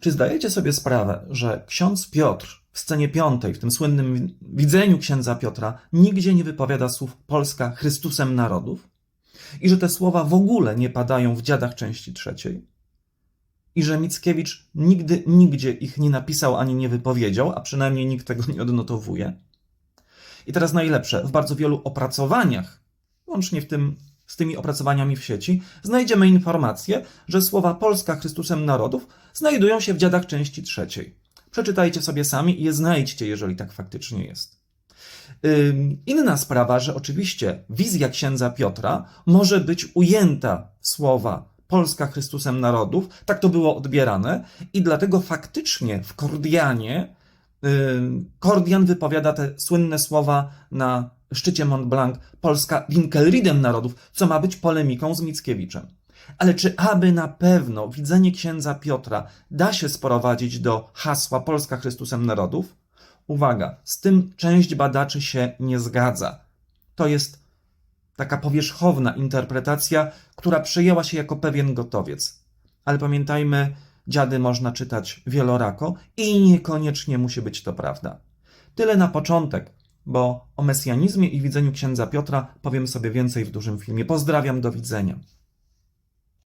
Czy zdajecie sobie sprawę, że ksiądz Piotr w scenie piątej, w tym słynnym widzeniu księdza Piotra, nigdzie nie wypowiada słów Polska Chrystusem narodów? I że te słowa w ogóle nie padają w dziadach części trzeciej? I że Mickiewicz nigdy, nigdzie ich nie napisał ani nie wypowiedział, a przynajmniej nikt tego nie odnotowuje? I teraz najlepsze, w bardzo wielu opracowaniach, łącznie w tym z tymi opracowaniami w sieci, znajdziemy informację, że słowa Polska Chrystusem Narodów znajdują się w dziadach części trzeciej. Przeczytajcie sobie sami i je znajdźcie, jeżeli tak faktycznie jest. Inna sprawa, że oczywiście wizja księdza Piotra może być ujęta w słowa Polska Chrystusem Narodów, tak to było odbierane, i dlatego faktycznie w Kordianie Kordian wypowiada te słynne słowa na szczycie Mont Blanc Polska Winkelriedem Narodów, co ma być polemiką z Mickiewiczem. Ale czy aby na pewno widzenie księdza Piotra da się sprowadzić do hasła Polska Chrystusem Narodów? Uwaga, z tym część badaczy się nie zgadza. To jest taka powierzchowna interpretacja, która przyjęła się jako pewien gotowiec. Ale pamiętajmy, dziady można czytać wielorako i niekoniecznie musi być to prawda. Tyle na początek, bo o mesjanizmie i widzeniu księdza Piotra powiem sobie więcej w dużym filmie. Pozdrawiam, do widzenia.